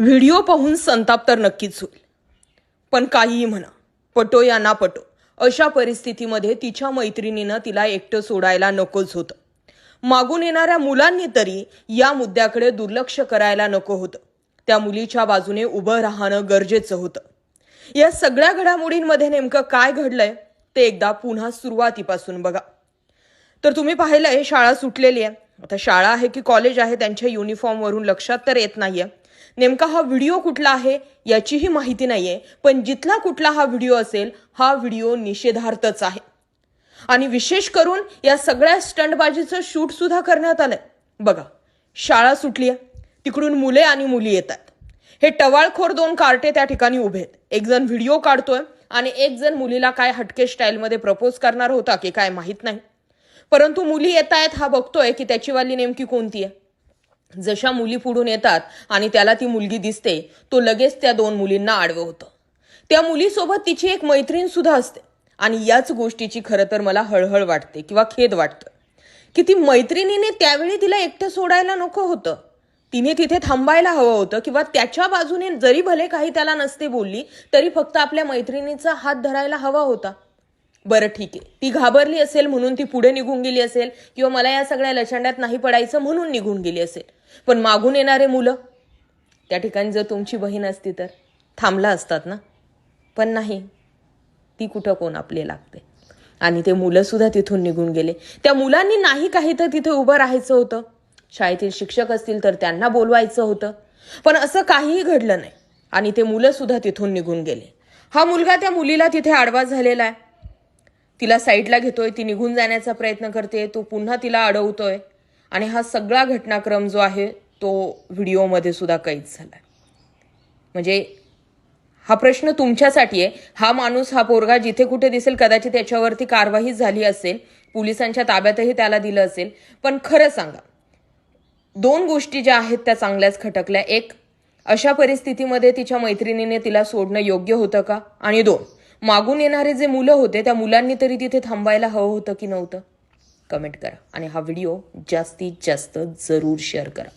Video पाहून संताप तर नक्कीच होईल. पण काहीही म्हणा पटो या ना पटो अशा परिस्थितीमध्ये तिच्या मैत्रिणीनं तिला एकटं सोडायला नकोच होतं. मागून येणाऱ्या मुलांनी तरी या मुद्द्याकडे दुर्लक्ष करायला नको होतं. त्या मुलीच्या बाजूने उभं राहणं गरजेचं होतं. या सगळ्या घडामोडींमध्ये नेमकं काय घडलंय ते एकदा पुन्हा सुरुवातीपासून बघा. तर तुम्ही पाहिलंय शाळा सुटलेली आहे. आता शाळा आहे की कॉलेज आहे त्यांच्या युनिफॉर्मवरून लक्षात तर येत नाहीये. नेमका हा व्हिडिओ कुठला आहे याचीही माहिती नाहीये. पण जिथला कुठला हा व्हिडिओ असेल हा व्हिडिओ निषेधार्थच आहे. आणि विशेष करून या सगळ्या स्टंटबाजीचं शूट सुद्धा करण्यात आलंय. बघा शाळा सुटली आहे तिकडून मुले आणि मुली येतात. हे टवाळखोर दोन कार्टे त्या ठिकाणी उभे आहेत. एक जण व्हिडिओ काढतोय आणि एक जण मुलीला काय हटके स्टाईलमध्ये प्रपोज करणार होता की काय माहीत नाही. परंतु मुली येत आहेत हा बघतोय की त्याची वाली नेमकी कोणती आहे. जशा मुली पुढून येतात आणि त्याला ती मुलगी दिसते तो लगेच त्या दोन मुलींना आडवं होतं. त्या मुलीसोबत तिची एक मैत्रीण सुद्धा असते. आणि याच गोष्टीची खरं तर मला हळहळ वाटते किंवा खेद वाटतं की ती मैत्रिणीने त्यावेळी तिला एकटं सोडायला नको होतं. तिने तिथे थांबायला हवं होतं किंवा त्याच्या बाजूने जरी भले काही त्याला नसते बोलली तरी फक्त आपल्या मैत्रिणीचा हात धरायला हवा होता. बरं ठीक आहे. ती घाबरली असेल म्हणून ती पुढे निघून गेली असेल किंवा मला या सगळ्या लचंड्यात नाही पडायचं म्हणून निघून गेली असेल. पण मागून येणारे मुलं त्या ठिकाणी जर तुमची बहीण असती तर थांबला असतात ना? पण नाही. ती कुठं कोण आपले लागते? आणि ते मुलंसुद्धा तिथून निघून गेले. त्या मुलांनी नाही काही तर तिथे उभं राहायचं होतं. शाळेतील शिक्षक असतील तर त्यांना बोलवायचं होतं. पण असं काहीही घडलं नाही. आणि ते मुलंसुद्धा तिथून निघून गेले. हा मुलगा त्या मुलीला तिथे आडवा झालेला आहे. तिला साईडला घेतोय ती निघून जाण्याचा प्रयत्न करते तो पुन्हा तिला अडवतोय. आणि हा सगळा घटनाक्रम जो आहे तो व्हिडिओमध्ये सुद्धा कैद झाला म्हणजे हा प्रश्न तुमच्यासाठी आहे. हा माणूस हा पोरगा जिथे कुठे दिसेल कदाचित त्याच्यावरती कारवाई झाली असेल पोलिसांच्या ताब्यातही त्याला दिलं असेल. पण खरं सांगा दोन गोष्टी ज्या आहेत त्या चांगल्याच खटकल्या. एक अशा परिस्थितीमध्ये तिच्या मैत्रिणीने तिला सोडणं योग्य होतं का? आणि दोन मागून येणारे जे मुलं होते त्या मुलांनी तरी तिथे थांबायला हवं होतं की नव्हतं? कमेंट करा. आणि हा व्हिडिओ जास्तीत जास्त जरूर शेअर करा.